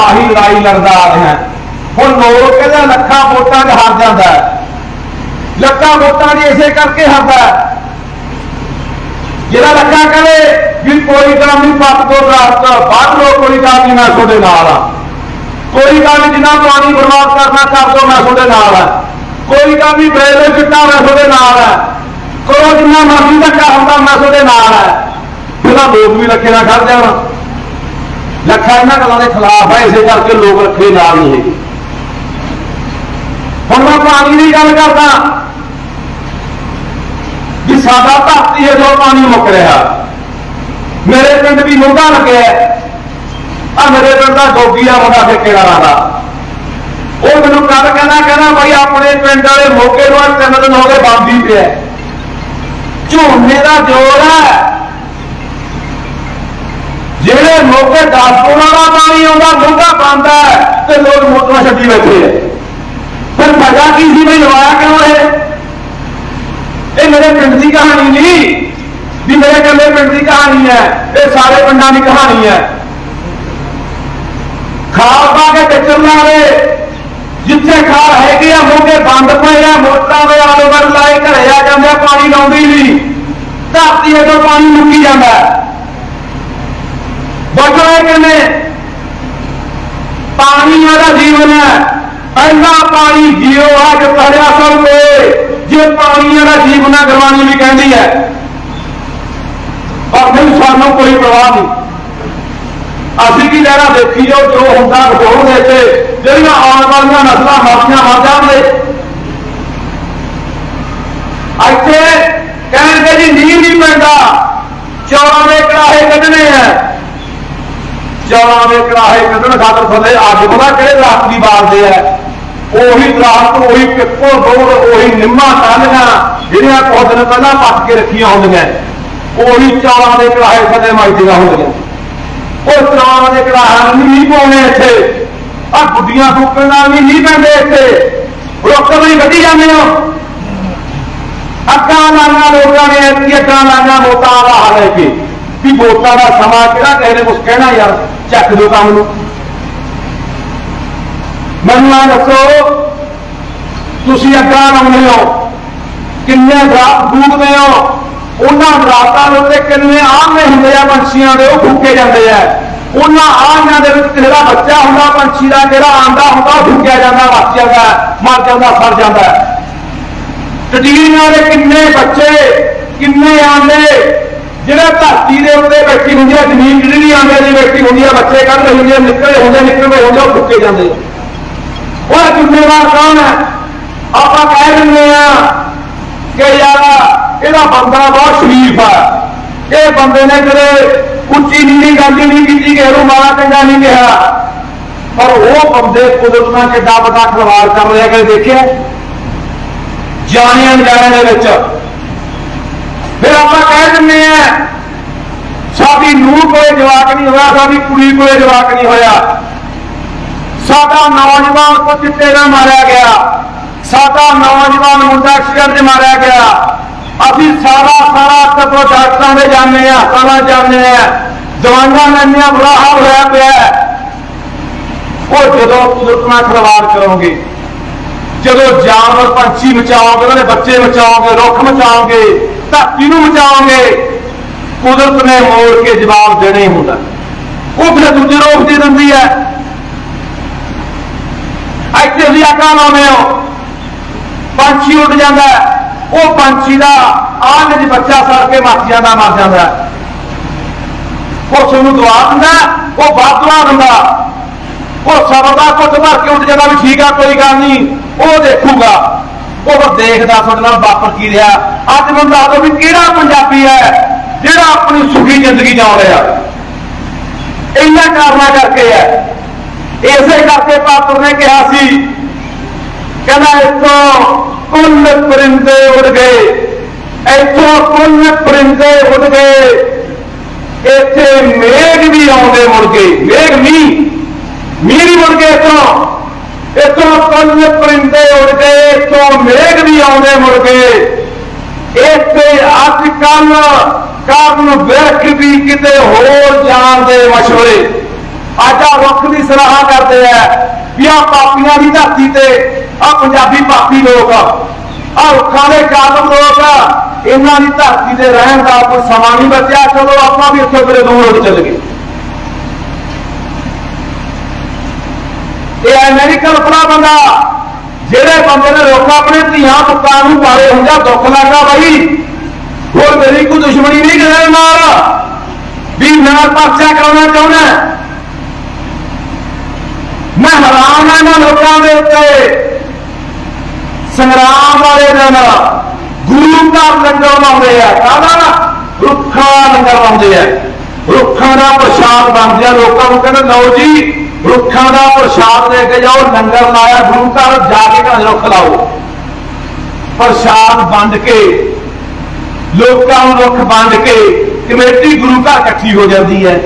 ਆਹੀ ਲੜਾਈ ਲੜਦਾ ਆ ਰਿਹਾ ਹੁਣ ਲੋਕ ਕਹਿੰਦੇ ਲੱਖਾਂ ਵੋਟਾਂ 'ਚ ਹਾਰ ਜਾਂਦਾ ਲੱਖਾਂ ਵੋਟਾਂ 'ਚ ਇਸੇ ਕਰਕੇ ਹਾਰਦਾ ਜਿਹੜਾ ਲੱਖਾਂ ਕਹੇ ਵੀ ਕੋਈ ਕੰਮ ਨਹੀਂ, ਪੱਤ ਤੋਂ ਰਾਤ ਬਾਅਦ ਲੋ ਕੋਈ ਕੰਮ ਨਹੀਂ, ਮੈਂ ਤੁਹਾਡੇ ਨਾਲ ਆ ਕੋਈ ਕੰਮ ਨੀ ਜਿੰਨਾ ਪਾਣੀ ਬਰਬਾਦ ਕਰਨਾ ਕਰ ਦੋ ਮੈਂ ਤੁਹਾਡੇ ਨਾਲ ਆ ਕੋਈ ਕੰਮ ਨਹੀਂ ਬੇਲੇ ਚਿੱਟਾ ਮੈਂ ਤੁਹਾਡੇ ਨਾਲ ਆ ਕਰੋ ਜਿੰਨਾ ਮਰਜ਼ੀ ਧੱਕਾ ਹੁੰਦਾ, ਮੈਂ ਤੁਹਾਡੇ ਨਾਲ ਆ ਫਿਰ ਲੋਕ ਵੀ ਲੱਖੇ ਨਾਲ ਖੜ ਜਾਣ ਲੱਖਾਂ ਇਹਨਾਂ ਗੱਲਾਂ ਦੇ ਖਿਲਾਫ ਹੈ ਇਸੇ ਕਰਕੇ ਲੋਕ ਰੱਖੇ ਨਾਲ ਨਹੀਂ ਹੈਗੇ। ਹੁਣ ਮੈਂ ਪਾਣੀ ਦੀ ਗੱਲ ਕਰਦਾ। ਵੀ ਸਾਡਾ ਧਰਤੀ ਹੈ ਜੋ ਪਾਣੀ ਮੁੱਕ ਰਿਹਾ। ਮੇਰੇ ਪਿੰਡ ਵੀ ਲੋਧਾ ਲੱਗਿਆ ਆ ਮੇਰੇ ਪਿੰਡ ਦਾ ਗੋਗੀ ਆ, ਮੁੰਡਾ ਠੇਕੇਦਾਰਾਂ ਦਾ ਉਹ ਮੈਨੂੰ ਕੱਲ ਕਹਿੰਦਾ ਕਹਿੰਦਾ ਭਾਈ ਆਪਣੇ ਪਿੰਡ ਵਾਲੇ ਮੋਗੇ ਨੂੰ ਤਿੰਨ ਦਿਨ ਹੋ ਗਏ ਬੰਦ ਹੀ ਪਿਆ। ਝੋਨੇ ਦਾ ਜੋਰ ਹੈ। ਜਿਹੜੇ ਮੋਗੇ 10 ਦਾ ਪਾਣੀ ਆਉਂਦਾ ਲੋਧਾ ਬੰਦ ਤੇ ਲੋਕ ਮੋਟਰਾਂ ਛੱਡੀ ਬੈਠੇ ਆ। ਫਿਰ ਵਜ੍ਹਾ ਕੀ ਸੀ ਬਈ, ਲਵਾਇਆ ਕਿਉਂ ਇਹ? ਇਹ ਮੇਰੇ ਪਿੰਡ ਦੀ ਕਹਾਣੀ ਨਹੀਂ। ਵੀ ਮੇਰੇ ਇਕੱਲੇ ਪਿੰਡ ਦੀ ਕਹਾਣੀ ਹੈ, ਇਹ ਸਾਰੇ ਪਿੰਡਾਂ ਦੀ ਕਹਾਣੀ ਹੈ। ਖਾਲ ਪਾ ਕੇ ਟੱਕਰ ਲਾਵੇ ਜਿੱਥੇ ਖਾਲ ਹੈਗੇ ਆ ਮੋਗੇ ਬੰਦ ਪਏ ਆ, ਮੋਟਰਾਂ ਦੇ ਆਲੇ ਵਰ ਲਾਏ, ਘਰੇ ਆ ਜਾਂਦੇ ਆ, ਪਾਣੀ ਲਾਉਂਦੀ ਨਹੀਂ। ਧਰਤੀ ਤੋਂ ਪਾਣੀ ਮੁੱਕੀ ਜਾਂਦਾ। ਬਚਣਾ ਕਹਿੰਦੇ ਪਾਣੀ ਦਾ ਜੀਵਨ ਹੈ। ਪਹਿਲਾ ਪਾਣੀ ਜੀਓ, ਅੱਜ ਪੜਿਆ ਸਭ ਕੋਏ ਜੇ ਪਾਣੀ ਦਾ ਜੀਵਨ ਹੈ, ਗੁਰਬਾਣੀ ਵੀ ਕਹਿੰਦੀ ਹੈ। ਪਰ ਨਹੀਂ ਸਾਨੂੰ ਕੋਈ ਪ੍ਰਵਾਹ ਨਹੀਂ। ਅਸੀਂ ਕੀ ਲੈਣਾ? ਦੇਖੀ ਜਾਓ, ਜੋ ਹੁੰਦਾ ਹੋਣ ਦੇ ਤੇ। ਜਿਹੜੀਆਂ ਆਉਣ ਵਾਲੀਆਂ ਨਸਲਾਂ ਮਰਦੀਆਂ ਮਰ ਜਾਣਗੇ। ਇੱਥੇ ਕਹਿੰਦੇ ਜੀ, ਨੀਂਹ ਨਹੀਂ ਪੈਂਦਾ। ਚੌਰਾਂ ਦੇ ਕੜਾਹੇ ਕੱਢਣੇ ਆ ਚੌਰਾਂ ਦੇ ਕੜਾਹੇ ਕੱਢਣ ਖਾਤਰ ਥੱਲੇ ਅੱਗ ਪਤਾ ਕਿਹੜੇ ਦਰਖਤ ਦੀ ਬਾਲਦੇ ਆ ਉਹੀ ਦਰਖਤ, ਉਹੀ ਪਿੱਪਲ ਬੋੜ ਉਹੀ ਨਿੰਮਾ ਟਾਹਲੀਆਂ ਜਿਹੜੀਆਂ ਕੁਝ ਦਿਨ ਪਹਿਲਾਂ ਪੱਟ ਕੇ ਰੱਖੀਆਂ ਹੁੰਦੀਆਂ। ਉਹੀ ਚੌਰਾਂ ਦੇ ਕੜਾਹੇ ਥੱਲੇ ਮੱਜਦੀਆਂ ਹੁੰਦੀਆਂ। ਉਹ ਚੌਰਾਂ ਦੇ ਕੜਾਹਾਂ ਨੂੰ ਨਹੀਂ ਪਾਉਣੇ ਇੱਥੇ। ਆ ਗੁੱਡੀਆਂ ਫੂਕਣ ਨਾਲ ਵੀ ਨਹੀਂ ਪੈਂਦੇ ਇੱਥੇ। ਰੁੱਖ ਵੀ ਵੱਢੀ ਜਾਂਦੇ ਹੋ। ਅੱਖਾਂ ਲਾਈਆਂ ਲੋਕਾਂ ਨੇ ਐਤਕੀ ਅੱਖਾਂ ਲਾਈਆਂ ਵੋਟਾਂ ਦਾ ਹਾਲ ਹੈ ਕਿ। ਵੀ ਵੋਟਾਂ ਦਾ ਸਮਾਂ ਕਿਹੜਾ ਕਿਸੇ ਨੇ ਕੁਝ ਕਹਿਣਾ ਯਾਰ? ਚੱਕ ਦੋ ਕੰਮ ਨੂੰ। ਮੈਨੂੰ ਆ ਦੱਸੋ, ਤੁਸੀਂ ਅੱਖਾਂ ਲਾਉਂਦੇ ਹੋ। ਕਿੰਨੇ ਦਰਖਤ ਫੂਕਦੇ ਹੋ। ਉਹਨਾਂ ਦਰਖਤਾਂ ਦੇ ਉੱਤੇ ਕਿੰਨੇ ਆਮੇ ਹੁੰਦੇ ਆ ਪੰਛੀਆਂ ਦੇ, ਉਹ ਫੂਕੇ ਜਾਂਦੇ ਆ। ਉਹਨਾਂ ਆਹਾਂ ਦੇ ਵਿੱਚ ਜਿਹੜਾ ਬੱਚਾ ਹੁੰਦਾ, ਪੰਛੀ ਦਾ ਜਿਹੜਾ ਆਂਦਾ ਹੁੰਦਾ, ਉਹ ਫੂਕਿਆ ਜਾਂਦਾ ਵੱਜ ਜਾਂਦਾ, ਮਰ ਜਾਂਦਾ, ਸੜ ਜਾਂਦਾ। ਟਟੀਆਂ ਦੇ ਕਿੰਨੇ ਬੱਚੇ, ਕਿੰਨੇ ਆਂਡੇ, ਜਿਹੜੇ ਧਰਤੀ ਦੇ ਉੱਤੇ ਬੈਠੀ ਹੁੰਦੀ ਆ ਜਿਹੜੀ ਨਹੀਂ ਦੀ ਬੈਠੀ ਹੁੰਦੀ ਆ, ਬੱਚੇ ਕੱਢ ਰਹੇ ਹੁੰਦੇ ਨਿਕਲੇ ਹੁੰਦੇ ਨਿਕਲੇ ਹੁੰਦੇ ਉਹ ਫੁੱਕੇ ਜਾਂਦੇ ਉਹ ਜ਼ਿੰਮੇਵਾਰ ਕੌਣ ਹੈ ਆਪਾਂ ਕਹਿ ਦਿੰਦੇ ਆ ਕਿ ਯਾਰ ਇਹਦਾ ਬੰਦਾ ਬਹੁਤ ਸ਼ਰੀਫ ਆ। ਇਹ ਬੰਦੇ ਨੇ ਕਦੇ ਉੱਚੀ ਨੀਵੀਂ ਗੱਲ ਹੀ ਨਹੀਂ ਕੀਤੀ ਕਿ ਇਹਨੂੰ ਮਾਰਾ ਚੰਗਾ ਨਹੀਂ ਕਿਹਾ। ਪਰ ਉਹ ਬੰਦੇ ਕੁਦਰਤ ਨਾਲ ਕਿੱਡਾ ਵੱਡਾ ਖਿਲਵਾੜ ਕਰ ਰਿਹਾ ਕਿ ਦੇਖਿਆ? ਜਾਣਿਆਂ ਜਾਣਿਆਂ ਦੇ ਵਿੱਚ। ਫਿਰ ਆਪਾਂ ਕਹਿ ਦਿੰਦੇ ਆ ਸਾਡੀ ਨੂੰਹ ਕੋਲੇ ਜਵਾਕ ਨਹੀਂ ਹੋਇਆ, ਸਾਡੀ ਕੁੜੀ ਕੋਲੇ ਜਵਾਕ ਨਹੀਂ ਹੋਇਆ। ਸਾਡਾ ਨੌਜਵਾਨ ਕੋ ਚਿੱਟੇ ਨਾਲ ਮਾਰਿਆ ਗਿਆ। ਸਾਡਾ ਨੌਜਵਾਨ ਮੁੰਡਾ ਐਕਸੀਡੈਂਟ 'ਚ ਮਾਰਿਆ ਗਿਆ। ਅਸੀਂ ਸਾਰਾ ਸਾਰਾ ਤੱਕੋ ਡਾਕਟਰਾਂ ਦੇ ਜਾਂਦੇ ਆ ਸਾਰਾ ਜਾਂਦੇ ਆ। ਦਵਾਈਆਂ ਲੈਣੀਆਂ ਬੁਰਾ ਹਾਲ ਹੋਇਆ ਪਿਆ ਉਹ ਜਦੋਂ ਕੁਦਰਤ ਨਾਲ ਖਿਲਵਾੜ ਕਰੋਗੇ, ਜਦੋਂ ਜਾਨਵਰ ਪੰਛੀ ਬਚਾਓਗੇ ਉਹਨਾਂ ਦੇ ਬੱਚੇ ਬਚਾਓਗੇ ਰੁੱਖ ਬਚਾਓਗੇ ਧਰਤੀ ਨੂੰ ਬਚਾਓਗੇ ਕੁਦਰਤ ਨੇ ਮੋੜ ਕੇ ਜਵਾਬ ਦੇਣਾ ਹੀ ਹੁੰਦਾ। ਉਹ ਫਿਰ ਦੂਜੇ ਰੋਕ ਦੀ ਦਿੰਦੀ ਹੈ। ਇੱਥੇ ਤੁਸੀਂ ਆਕਾ ਲਾਉਂਦੇ ਹੋ। ਪੰਛੀ ਉੱਡ ਜਾਂਦਾ ਉਹ ਪੰਛੀ ਦਾ ਆਂਗ 'ਚ ਬੱਚਾ ਸੜ ਕੇ ਮਰ ਜਾਂਦਾ ਮਰ ਜਾਂਦਾ ਉਹ ਤੁਹਾਨੂੰ ਦੁਆ ਦਿੰਦਾ ਉਹ ਬਾਤ ਦਿੰਦਾ ਉਹ ਸਬਰ ਦਾ ਕੁੱਟ ਭਰ ਕੇ ਉੱਡ ਜਾਂਦਾ ਵੀ ਠੀਕ ਆ, ਕੋਈ ਗੱਲ ਨਹੀਂ, ਉਹ ਦੇਖੂਗਾ। ਉਹ ਦੇਖਦਾ, ਤੁਹਾਡੇ ਨਾਲ ਵਾਪਰ ਕੀ ਰਿਹਾ। ਅੱਜ ਮੈਨੂੰ ਦੱਸ ਦਿਓ ਵੀ ਕਿਹੜਾ ਪੰਜਾਬੀ ਹੈ? ਜਿਹੜਾ ਆਪਣੀ ਸੁਖੀ ਜ਼ਿੰਦਗੀ ਜਿਉ ਰਿਹਾ। ਇਹਨਾਂ ਕਾਰਨਾਂ ਕਰਕੇ ਹੈ। ਇਸੇ ਕਰਕੇ ਪਾਤਰ ਨੇ ਕਿਹਾ ਸੀ, ਕਹਿੰਦਾ ਇੱਥੋਂ ਕੁੱਲ ਪਰਿੰਦੇ ਉੱਡ ਗਏ। ਇੱਥੋਂ ਕੁੱਲ ਪਰਿੰਦੇ ਉੱਡ ਗਏ। ਇੱਥੇ ਮੇਘ ਵੀ ਆਉਂਦੇ ਮੁੜ ਕੇ। ਮੇਘ ਨਹੀਂ ਮੀਂਹ ਵੀ ਮੁੜ ਗਏ ਇੱਥੋਂ। ਇੱਥੋਂ ਕੁੱਲ ਪਰਿੰਦੇ ਉੱਡ ਗਏ। ਇੱਥੋਂ ਮੇਘ ਵੀ ਆਉਂਦੇ ਮੁੜ ਗਏ ਇੱਥੇ ਅੱਜ ਕੱਲ ਕਰਨ ਵਿਰਖ ਵੀ ਕਿਤੇ ਹੋਰ ਜਾਣ ਦੇ ਮਸ਼ਵਰੇ। ਅੱਜ ਆ ਰੁੱਖ ਦੀ ਸਲਾਹ ਕਰਦੇ ਆ ਵੀ ਆ ਪਾਪੀਆਂ ਦੀ ਧਰਤੀ ਤੇ ਆ ਪੰਜਾਬੀ ਪਾਪੀ ਲੋਕ ਆ। ਰੁੱਖਾਂ ਦੇ ਕਾਲਮ ਲੋਕ ਆ। ਇਹਨਾਂ ਦੀ ਧਰਤੀ ਤੇ ਰਹਿਣ ਦਾ ਕੋਈ ਸਮਾਂ ਨਹੀਂ ਬਚਿਆ, ਚਲੋ ਆਪਾਂ ਵੀ ਉੱਥੇ ਫਿਰ ਦੂਰ ਹੋ ਚੱਲ ਗਏ। ਇਹ ਅਮਰੀਕਨ ਆਪਣਾ ਬੰਦਾ, ਜਿਹੜੇ ਬੰਦੇ ਨੇ ਰੁੱਖ ਆਪਣੇ ਧੀਆਂ ਪੁੱਤਾਂ ਨੂੰ ਪਾਲੇ ਹੁੰਦਾ ਦੁੱਖ ਲੱਗਾ ਬਾਈ। ਹੋਰ ਮੇਰੀ ਕੋਈ ਦੁਸ਼ਮਣੀ ਨਹੀਂ ਕਿਸੇ ਨਾਲ। ਵੀ ਮੈਂ ਪਰਚਾ ਕਰਾਉਣਾ ਚਾਹੁੰਦਾ ਮੈਂ ਹਰਾਮ ਹਾਂ ਇਹਨਾਂ ਲੋਕਾਂ ਦੇ ਉੱਤੇ। ਸੰਗਰਾਮ ਵਾਲੇ ਦਿਨ ਗੁਰੂ ਘਰ ਲੰਗਰ ਲਾਉਂਦੇ ਆ। ਕਾਹਦਾ? ਰੁੱਖਾਂ ਲੰਗਰ ਲਾਉਂਦੇ ਆ। ਰੁੱਖਾਂ ਦਾ ਪ੍ਰਸ਼ਾਦ ਬਣਦੇ ਆ। ਲੋਕਾਂ ਨੂੰ ਕਹਿੰਦੇ, ਲਓ ਜੀ, ਰੁੱਖਾਂ ਦਾ ਪ੍ਰਸ਼ਾਦ ਲੈ ਕੇ ਜਾਓ, ਲੰਗਰ ਲਾਇਆ, ਗੁਰੂ ਘਰ ਜਾ ਕੇ ਘਰ ਰੁੱਖ ਲਾਓ। ਪ੍ਰਸ਼ਾਦ ਵੰਡ ਕੇ ਲੋਕਾਂ ਨੂੰ ਰੁੱਖ ਵੰਡ ਕੇ ਕਮੇਟੀ ਗੁਰੂ ਘਰ ਇਕੱਠੀ ਹੋ ਜਾਂਦੀ ਹੈ।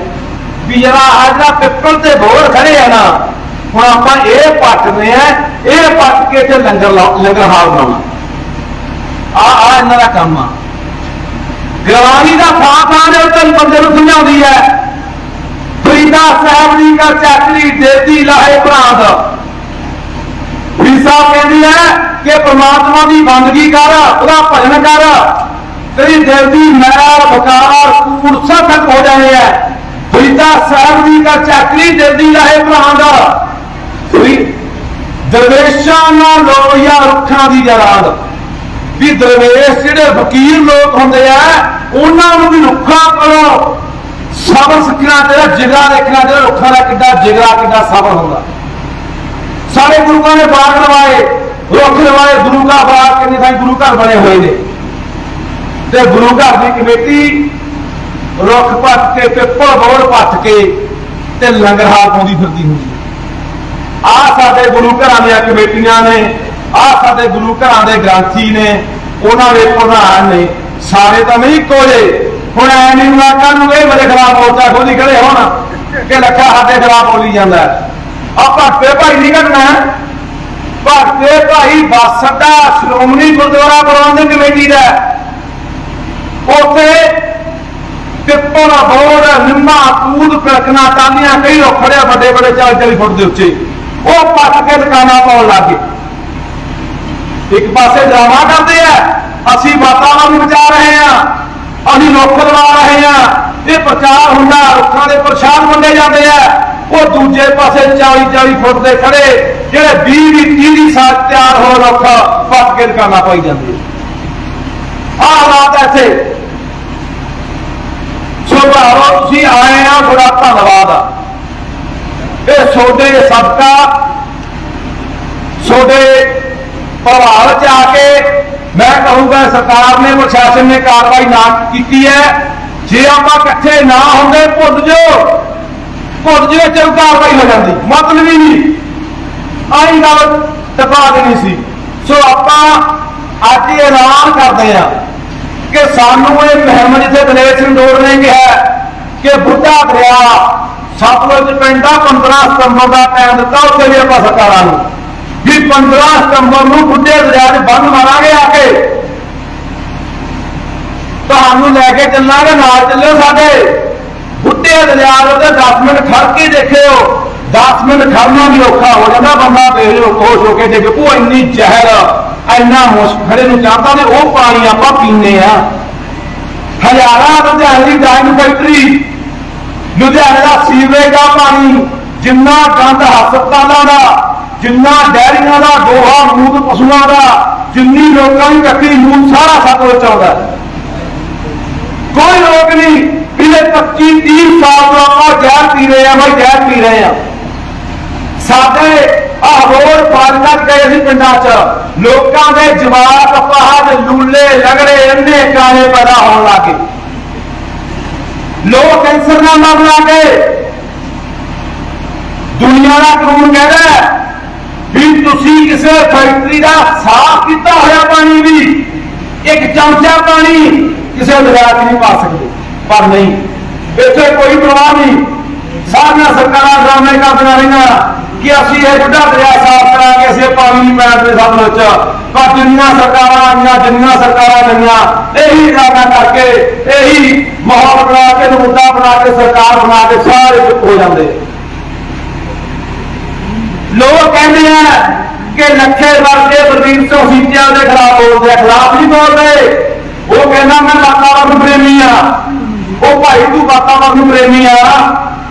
ਵੀ ਜਿਹੜਾ ਅੱਜ ਦਾ ਪਿੱਪਲ ਤੇ ਬੋਰ ਖੜੇ ਆ ਨਾ, ਹੁਣ ਆਪਾਂ ਇਹ ਪੱਟਨੇ ਆ, ਇਹ ਪੱਟ ਕੇ ਤੇ ਲੰਗਰ ਲੰਗਰ ਹਾਲ ਬਣਾਉਣਾ। ਆ ਆ ਇਹਨਾਂ ਦਾ ਕੰਮ ਆ। ਗਵਾਹੀ ਦਾ ਥਾਂ ਥਾਂ ਦੇ ਉੱਤੇ ਬੰਦੇ ਨੂੰ ਸਮਝਾਉਂਦੀ ਹੈ। ਫਰੀਦਾ ਸਾਹਿਬ ਦੀ ਕਰ ਚਾਕਰੀ ਦੇਤੀ ਲਾਹੇ ਪ੍ਰਾਂਤ ਫਰੀਸਾ ਕਹਿੰਦੀ ਹੈ ਕਿ ਪ੍ਰਮਾਤਮਾ ਦੀ ਬੰਦਗੀ ਕਰ, ਉਹਦਾ ਭਜਨ ਕਰ। ਤੇਰੀ ਦਿਲ ਦੀ ਮੈਲ ਬਕਾਰ ਕੂੜ ਸਭ ਹੋ ਜਾਣੇ ਹੈ ਫਰੀਦਾ ਸਾਹਿਬ ਦੀ ਕਾ ਚਾਕਰੀ ਦਿਲ ਦੀ ਲਾਹੇ ਪ੍ਰਾਂਤ ਫਰੀ ਦਰਵੇਸ਼ਾਂ ਨਾਲ ਲੋਈਆ ਰੁੱਖਾਂ ਦੀ ਜਰਾਦ ਵੀ ਦਰਵੇਸ਼ ਜਿਹੜੇ ਫਕੀਰ ਲੋਕ ਹੁੰਦੇ ਆ, ਉਹਨਾਂ ਨੂੰ ਵੀ ਰੁੱਖਾਂ ਕੋਲੋਂ ਸਬਰ ਸਿੱਖਣਾ ਤੇਰਾ ਜਿਗਰਾ ਦੇਖਣਾ ਤੇਰਾ ਰੁੱਖਾਂ ਦਾ ਕਿੱਡਾ ਜਿਗਰਾ, ਕਿੱਡਾ ਸਬਰ ਹੁੰਦਾ। ਸਾਰੇ ਗੁਰੂਆਂ ਨੇ ਬਾਗ ਲਵਾਏ, ਰੁੱਖ ਲਵਾਏ, ਗੁਰੂ ਦਾ ਬਾਗ, ਕਿੰਨੇ ਥਾਂ ਗੁਰੂ ਘਰ ਬਣੇ ਹੋਏ ਨੇ। ਤੇ ਗੁਰੂ ਘਰ ਦੀ ਕਮੇਟੀ ਰੁੱਖ ਪੱਟ ਕੇ ਪਿੱਪਲ ਬੋੜ ਪੱਟ ਕੇ ਤੇ ਲੰਗਰ ਹਾਲ ਪਾਉਂਦੀ ਫਿਰਦੀ ਹੁੰਦੀ ਆ ਸਾਡੇ ਗੁਰੂ ਘਰਾਂ ਦੀਆਂ ਕਮੇਟੀਆਂ ਨੇ, ਆ ਸਾਡੇ ਗੁਰੂ ਘਰਾਂ ਦੇ ਗ੍ਰੰਥੀ ਨੇ, ਉਹਨਾਂ ਦੇ ਪ੍ਰਧਾਨ ਨੇ। ਸਾਰੇ ਤਾਂ ਨਹੀਂ ਕੋਲੇ ਹੁਣ ਐ ਨਹੀਂ ਲੋਕਾਂ ਨੂੰ ਇਹ ਮੇਰੇ ਖਿਲਾਫ ਮੋਰਚਾ ਖੋਲੀ ਖੜੇ ਹੋਣ ਕਿ ਲੱਖਾ ਸਾਡੇ ਖਿਲਾਫ ਬੋਲੀ ਜਾਂਦਾ ਆ ਭਗਤੇ ਭਾਈ ਨਹੀਂ ਕਰਨਾ ਭਗਤੇ ਭਾਈ ਬੱਸ ਅੱਡਾ ਸ਼੍ਰੋਮਣੀ ਗੁਰਦੁਆਰਾ ਪ੍ਰਬੰਧਕ ਕਮੇਟੀ ਦਾ ਉੱਥੇ ਪਿੱਪਲ ਬੋੜ ਨਿੰਮਾ, ਕੂਦ ਕੜਕਣਾ ਟਾਲੀਆਂ ਕਈ ਰੁੱਖੜੇ ਵੱਡੇ ਵੱਡੇ 40 40 ਫੁੱਟ ਦੇ ਉੱਚੇ। ਉਹ ਪੱਟ ਕੇ ਦੁਕਾਨਾਂ ਪਾਉਣ ਲੱਗ ਗਏ। ਇੱਕ ਪਾਸੇ ਡਰਾਮਾ ਕਰਦੇ ਆ, ਅਸੀਂ ਵਾਤਾਵਰਨ ਬਚਾ ਰਹੇ ਆ, ਅਸੀਂ ਰੁੱਖ ਲਵਾ ਰਹੇ ਆ। ਇਹ ਪ੍ਰਚਾਰ ਹੁੰਦਾ, ਰੁੱਖਾਂ ਦੇ ਪ੍ਰਸ਼ਾਦ ਵੰਡੇ ਜਾਂਦੇ ਆ। ਉਹ ਦੂਜੇ ਪਾਸੇ 40 40 ਫੁੱਟ ਦੇ ਖੜੇ ਜਿਹੜੇ 20 20 30 ਸਾਲ ਤਿਆਰ ਹੋ ਰੁੱਖ ਪੱਟ ਕੇ ਦੁਕਾਨਾਂ ਪਾਈ ਜਾਂਦੇ ਆ। ਆਹ ਹਾਲਾਤ ਐਸੇ ਸੋ ਭਰਾਵੋ ਤੁਸੀਂ ਆਏ ਆ ਬੜਾ ਧੰਨਵਾਦ ਆ। ਇਹ ਤੁਹਾਡੇ ਸਦਕਾ, ਤੁਹਾਡੇ ਪ੍ਰਭਾਵ ਚ ਆ ਕੇ ਮੈਂ ਕਹੂੰਗਾ, ਸਰਕਾਰ ਨੇ, ਪ੍ਰਸ਼ਾਸਨ ਨੇ ਕਾਰਵਾਈ ਨਾ ਕੀਤੀ ਹੈ। ਜੇ ਆਪਾਂ ਇਕੱਠੇ ਨਾ ਹੁੰਦੇ, ਭੁੱਲ ਜੋ ਭੁੱਲ ਜੇ ਚਲ ਕਾਰਵਾਈ ਹੋ ਜਾਂਦੀ। ਮਤਲਬ ਹੀ ਨਹੀਂ। ਆਈ ਗੱਲ ਟਪਾ ਦੇਣੀ ਸੀ। ਸੋ ਆਪਾਂ ਅੱਜ ਐਲਾਨ ਕਰਦੇ ਆ ਕਿ ਸਾਨੂੰ ਇਹ ਮਹਿਮ ਜਿੱਥੇ ਦਲੇਰ ਸਿੰਘ ਡੋਰ ਨੇ ਕਿਹਾ ਕਿ ਬੁੱਢਾ ਦਰਿਆ ਸਤਲੁਜ ਪਿੰਡ ਦਾ 15 ਸਤੰਬਰ ਦਾ ਟਾਈਮ ਦਿੱਤਾ, ਉੱਥੇ ਵੀ ਆਪਾਂ ਸਰਕਾਰਾਂ ਨੂੰ। ਵੀ 15 ਸਤੰਬਰ ਨੂੰ ਬੁੱਢੇ ਦਰਿਆ 'ਚ ਬੰਦ ਮਾਰਾਂਗੇ ਆ ਕੇ। ਤੁਹਾਨੂੰ ਲੈ ਕੇ ਚੱਲਾਂਗੇ, ਨਾਲ ਚੱਲਿਓ ਸਾਡੇ। ਬੁੱਢੇ ਦਰਿਆ ਦੇ 10 ਮਿੰਟ ਖੜ ਕੇ ਦੇਖਿਓ। 10 ਮਿੰਟ ਖੜਨਾ ਵੀ ਔਖਾ ਹੋ ਜਾਂਦਾ, ਬੰਦਾ ਦੇਖ ਲਿਓ ਹੋ ਕੇ ਦੇਖੋ ਉਹ ਇੰਨੀ ਜ਼ਹਿਰ, ਇੰਨਾ ਮੁਸ਼ਕ ਨੂੰ ਚਾਹਤਾ ਨੇ ਉਹ ਪਾਣੀ ਆਪਾਂ ਪੀਂਦੇ ਆ ਹਜ਼ਾਰਾਂ ਲੁਧਿਆਣੇ ਦੀ ਡਾਈਨ ਫੈਕਟਰੀ ਲੁਧਿਆਣੇ ਦਾ ਸੀਵਰੇਜ ਦਾ ਪਾਣੀ, ਜਿੰਨਾ ਗੰਦ ਹਸਪਤਾਲਾਂ ਦਾ, ਜਿੰਨਾ ਡੈਰੀਆਂ ਦਾ, ਗੋਹਾ, ਮੂਤ ਪਸ਼ੂਆਂ ਦਾ, ਜਿੰਨੀ ਲੋਕਾਂ ਦੀ ਕੱਟੀ ਮੂਤ ਸਾਰਾ ਸੱਤ ਵਿੱਚ ਆਉਂਦਾ ਕੋਈ ਰੋਕ ਨਹੀਂ, ਪਿਛਲੇ 25 30 ਸਾਲ ਤੋਂ ਆਪਾਂ ਜ਼ਹਿਰ ਪੀ ਰਹੇ ਆ ਬਈ ਜ਼ਹਿਰ ਪੀ ਰਹੇ ਆ ਸਾਡੇ ਆਹ ਰੋਡ ਪਾਰ ਤੱਕ ਗਏ ਸੀ ਪਿੰਡਾਂ 'ਚ, ਲੋਕਾਂ ਦੇ ਜਵਾਕ, ਪਹਾੜ, ਲੂਲੇ, ਲਗੜੇ ਇੰਨੇ ਕਾਲੇ ਪੈਦਾ ਹੋਣ ਲੱਗੇ ਲੋਕ ਕੈਂਸਰ ਨਾਲ ਮਰਨ ਕੇ ਦੁਨੀਆ ਦਾ ਕਾਨੂੰਨ ਕਹਿੰਦਾ ਵੀ ਤੁਸੀਂ ਕਿਸੇ ਫੈਕਟਰੀ ਦਾ ਸਾਫ਼ ਕੀਤਾ ਹੋਇਆ ਪਾਣੀ ਵੀ, ਇੱਕ ਚਮਚਾ ਪਾਣੀ ਕਿਸੇ ਦਰਿਆ 'ਚ ਨਹੀਂ ਪਾ ਸਕਦੇ। ਪਰ ਨਹੀਂ, ਇੱਥੇ ਕੋਈ ਪ੍ਰਵਾਹ ਨਹੀਂ। ਸਾਰੀਆਂ ਸਰਕਾਰਾਂ ਡਰਾਮੇ ਕਰਦੀਆਂ ਰਹੀਆਂ ਕਿ ਅਸੀਂ ਇਹ ਬੁੱਢਾ ਦਰਿਆ ਸਾਫ਼ ਕਰਾਂਗੇ, ਅਸੀਂ ਪਾਣੀ ਨਹੀਂ ਪੈਣ ਦੇ ਸਭ ਵਿੱਚ। ਪਰ ਜਿੰਨੀਆਂ ਸਰਕਾਰਾਂ ਆਈਆਂ, ਜਿੰਨੀਆਂ ਸਰਕਾਰਾਂ ਗਈਆਂ, ਇਹੀ ਡਰਾਮਾ ਕਰਕੇ, ਇਹੀ ਮਾਹੌਲ ਬਣਾ ਕੇ ਮੁੱਦਾ ਬਣਾ ਕੇ, ਸਰਕਾਰ ਬਣਾ ਕੇ ਸਾਰੇ ਚੁੱਪ ਹੋ ਜਾਂਦੇ। ਲੋਕ ਕਹਿੰਦੇ ਆ ਕਿ ਲੱਖੇ ਵਰਗੇ ਬਲਵੀਰ ਸਿੰਘ ਸੀਤਿਆਂ ਦੇ ਖਿਲਾਫ ਬੋਲਦੇ ਆ। ਖਿਲਾਫ ਨਹੀਂ ਬੋਲਦੇ। ਉਹ ਕਹਿੰਦਾ, ਮੈਂ ਵਾਤਾਵਰਨ ਪ੍ਰੇਮੀ ਆ। ਉਹ ਭਾਈ ਤੂੰ ਵਾਤਾਵਰਨ ਪ੍ਰੇਮੀ ਆ।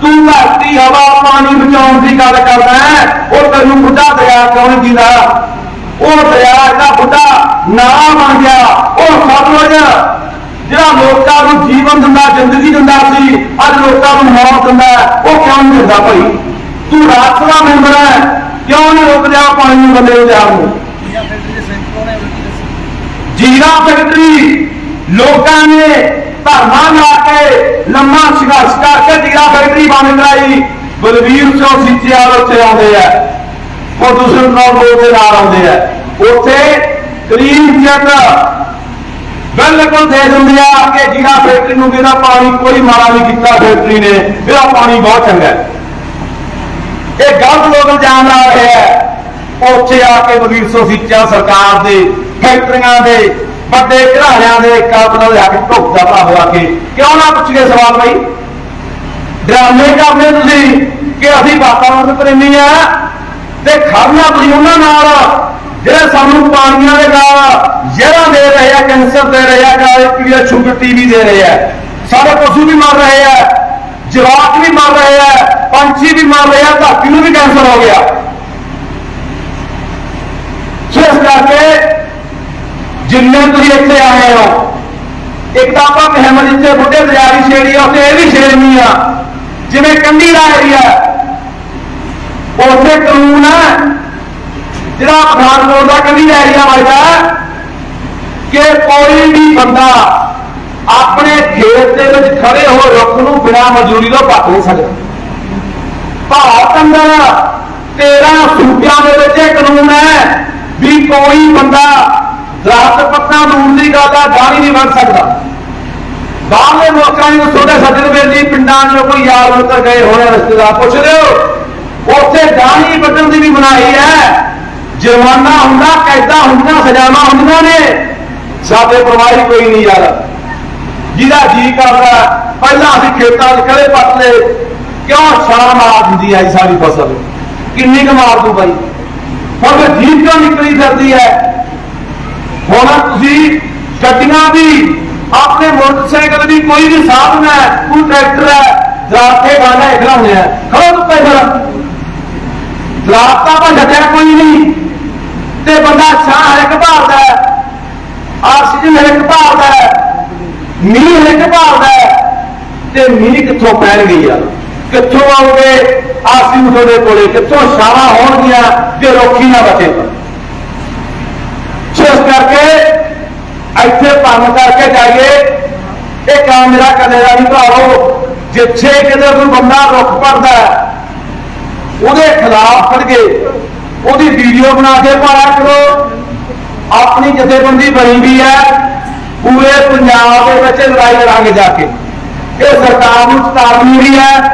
ਤੂੰ ਧਰਤੀ ਹਵਾ ਪਾਣੀ ਬਚਾਉਣ ਦੀ ਗੱਲ ਕਰਦਾ ਹੈ। ਉਹ ਤੈਨੂੰ ਬੁੱਢਾ ਦਰਿਆ ਕਿਉਂ ਨਹੀਂ ਦਿੰਦਾ? ਉਹ ਦਰਿਆ ਇਹਦਾ ਬੁੱਢਾ ਨਾ ਬਣ ਗਿਆ। ਉਹ ਸਤਲੁਜ ਜਿਹੜਾ ਲੋਕਾਂ ਨੂੰ ਜੀਵਨ ਦਿੰਦਾ ਜ਼ਿੰਦਗੀ ਦਿੰਦਾ ਸੀ ਅੱਜ ਲੋਕਾਂ ਨੂੰ ਮੌਤ ਦਿੰਦਾ ਉਹ ਕਿਉਂ ਨਹੀਂ ਦਿੰਦਾ ਭਾਈ? ਤੂੰ ਰਾਜ ਸਭਾ ਮੈਂਬਰ ਹੈ। ਕਿਉਂ ਨਹੀਂ ਰੁਕਦਾ ਪਾਣੀ ਨੂੰ ਬੰਦੇ ਨੂੰ ਜਾਣ ਨੂੰ? ਜੀਰਾ ਫੈਕਟਰੀ ਲੋਕਾਂ ਨੇ ਧਰਨਾ ਲਾ ਕੇ ਲੰਮਾ ਸੰਘਰਸ਼ ਕਰਕੇ ਜੀਰਾ ਫੈਕਟਰੀ ਬੰਦ ਕਰਾਈ ਬਲਵੀਰ ਸਿੰਘ ਸਿੱਚਿਆਲ ਉੱਥੇ ਆਉਂਦੇ ਆ। ਉਹ ਦੂਸਰੇ ਨਾਲ ਦੇ ਨਾਲ ਆਉਂਦੇ ਆ। ਉੱਥੇ ਕਰੀਮ ਚੈੱਕ ਬਿਲਕੁਲ ਦੇ ਦਿੰਦੇ ਆ ਕਿ ਜਿਹੜਾ ਫੈਕਟਰੀ ਨੂੰ ਇਹਦਾ ਪਾਣੀ ਕੋਈ ਮਾੜਾ ਨਹੀਂ ਕੀਤਾ ਫੈਕਟਰੀ ਨੇ। ਇਹਦਾ ਪਾਣੀ ਬਹੁਤ ਚੰਗਾ ਇਹ ਗਲਤ ਲੋਕ ਇਲਜ਼ਾਮ ਲਾ ਰਹੇ ਆ। ਉੱਥੇ ਆ ਕੇ ਬਲਵੀਰ ਸਿੰਘ ਸਿੱਚਾ ਸਰਕਾਰ ਦੇ ਫੈਕਟਰੀਆਂ ਦੇ ਵੱਡੇ ਘਰਾਣਿਆਂ ਦੇ ਕਾਬਲਾਂ ਦੇ ਹੱਕ ਢੋਕਦਾ ਭਰਾ ਹੋਆ ਕੇ ਕਿਉਂ ਨਾ ਪੁੱਛੀਏ ਸਵਾਲ ਭਾਈ ਡਰਾਮੇ ਕਰਦੇ ਤੁਸੀਂ ਕਿ ਅਸੀਂ ਵਾਤਾਵਰਣ ਪ੍ਰੇਮੀ ਆ ਤੇ ਖੜਨਾ ਤੁਸੀਂ ਉਹਨਾਂ ਨਾਲ, ਜਿਹੜੇ ਸਾਨੂੰ ਪਾਣੀਆਂ ਦੇ ਨਾਲ ਜ਼ਹਿਰਾਂ ਦੇ ਰਹੇ ਆ, ਕੈਂਸਰ ਦੇ ਰਹੇ ਆ ਕਾਲੇ ਪੀਲੇ ਸ਼ੂਗਰ ਟੀਵੀ ਦੇ ਰਹੇ ਆ। ਸਾਡੇ ਪਸ਼ੂ ਵੀ ਮਰ ਰਹੇ ਆ, ਜਵਾਕ ਵੀ ਮਰ ਰਹੇ ਆ, ਪੰਛੀ ਵੀ ਮਰ ਰਹੇ ਆ, ਧਰਤੀ ਨੂੰ ਵੀ ਕੈਂਸਰ ਹੋ ਗਿਆ। ਸੋ ਇਸ ਕਰਕੇ ਜਿੰਨੇ ਤੁਸੀਂ ਇੱਥੇ ਆਏ ਹੋ, ਇੱਕ ਤਾਂ ਆਪਾਂ ਮਹਿਮਦ ਜਿੱਥੇ ਬੁੱਢੇ ਬਾਜ਼ਾਰੀ ਛੇੜੀ ਆ, ਉੱਥੇ ਇਹ ਵੀ ਛੇੜਨੀ ਆ। ਜਿਵੇਂ ਕੰਢੀ ਦਾ ਏਰੀਆ ਉੱਥੇ ਕਾਨੂੰਨ ਹੈ। ਜਿਹੜਾ ਪਠਾਨਕੋਟ ਦਾ ਕੰਢੀ ਦਾ ਏਰੀਆ ਵੱਜਦਾ ਕਿ ਕੋਈ ਵੀ ਬੰਦਾ ਆਪਣੇ ਖੇਤ ਦੇ ਵਿੱਚ ਖੜੇ ਹੋ ਰੁੱਖ ਨੂੰ ਬਿਨਾਂ ਮਜ਼ਦੂਰੀ ਤੋਂ ਪੱਟ ਨਹੀਂ ਸਕਦਾ। ਭਾਰਤ ਅੰਦਰ 13 ਸੂਬਿਆਂ ਦੇ ਵਿੱਚ ਇਹ ਕਾਨੂੰਨ ਹੈ ਵੀ ਕੋਈ ਬੰਦਾ ਦਰਖਤ ਪੱਤਾ ਦੂਰ ਦੀ ਗੱਲ ਆ ਗਾਲੀ ਨਹੀਂ ਵੱਢ ਸਕਦਾ। ਬਾਹਰਲੇ ਲੋਕਾਂ ਨੂੰ ਛੋਟੇ ਸੱਜਣ ਵੇਲੀ ਪਿੰਡਾਂ 'ਚੋਂ ਕੋਈ ਯਾਰ ਮਿੱਤਰ ਗਏ ਹੋਣੇ ਰਿਸ਼ਤੇਦਾਰ, ਪੁੱਛ ਲਿਓ। ਉੱਥੇ ਗਾਲੀ ਵੱਢਣ ਦੀ ਵੀ ਮਨਾਹੀ ਹੈ। ਜੁਰਮਾਨਾ ਹੁੰਦਾ, ਕੈਦਾਂ ਹੁੰਦੀਆਂ, ਸਜ਼ਾਵਾਂ ਹੁੰਦੀਆਂ ਨੇ। ਸਾਡੇ ਪਰਿਵਾਰੀ ਕੋਈ ਨਹੀਂ ਯਾਰ। ਜਿਹਦਾ ਜੀ ਕਰਦਾ, ਪਹਿਲਾਂ ਅਸੀਂ ਖੇਤਾਂ 'ਚ ਖੜੇ ਪੱਟ ਲਏ। ਕਿਉਂ ਛਾਲ ਮਾਰ ਦਿੰਦੀ ਹੈ ਸਾਰੀ ਫਸਲ? ਕਿੰਨੀ ਕੁ ਮਾਰ ਦੂ ਬਾਈ? ਹੁਣ ਫਿਰ ਜੀਭ ਕਿਉਂ ਨਿਕਲੀ ਫਿਰਦੀ ਹੈ? ਹੁਣ ਤੁਸੀਂ ਗੱਡੀਆਂ ਵੀ ਆਪਣੇ ਮੋਟਰਸਾਈਕਲ ਵੀ ਕੋਈ ਵੀ ਸਾਧਨ ਹੈ, ਕੋਈ ਟਰੈਕਟਰ ਹੈ ਦਰਾਤੇ ਗਾਣਾ ਇਕਲਾ ਹੋਇਆ ਖੜੋ ਤੂੰ ਪੈਸਾ ਦਰਾਤਾ ਤਾਂ ਛੱਡਿਆ ਕੋਈ ਨਹੀਂ। ਤੇ ਬੰਦਾ ਛਾਂ ਹਰ ਇੱਕ ਭਾਲਦਾ ਹੈ। ਆਕਸੀਜਨ ਹਰ ਇੱਕ ਭਾਲਦਾ ਹੈ। ਮੀਂਹ ਹਰ ਇੱਕ ਭਾਲਦਾ ਹੈ। ਤੇ ਮੀਂਹ ਕਿੱਥੋਂ ਪੈਣਗੇ ਯਾਰ ਕਿੱਥੋਂ ਆਉਗੇ ਆਸੀ ਤੁਹਾਡੇ ਕੋਲੇ ਕਿੱਥੋਂ ਛਾਵਾਂ ਹੋਣਗੀਆਂ? ਤੇ ਰੋਕੀ ਨਾ ਬਚੇ ਤਾਂ ਸੋ ਇਸ ਕਰਕੇ ਕੰਮ ਕਰਕੇ ਜਾਈਏ। ਇਹ ਕੰਮ ਮੇਰਾ ਕਦੇ ਦਾ ਨਹੀਂ ਭਰਾਵੋ। ਜਿੱਥੇ ਕਿਤੇ ਕੋਈ ਬੰਦਾ ਰੁੱਖ ਪੜਦਾ ਉਹਦੇ ਖਿਲਾਫ ਫੜ ਕੇ ਉਹਦੀ ਵੀਡੀਓ ਬਣਾ ਕੇ ਪਾਇਆ ਕਰੋ। ਆਪਣੀ ਜਥੇਬੰਦੀ ਬਣੀ ਵੀ ਹੈ, ਪੂਰੇ ਪੰਜਾਬ ਦੇ ਵਿੱਚ ਲੜਾਈ ਲੜਾਂਗੇ ਜਾ ਕੇ। ਇਹ ਸਰਕਾਰ ਨੂੰ ਚੇਤਾਵਨੀ ਵੀ ਹੈ।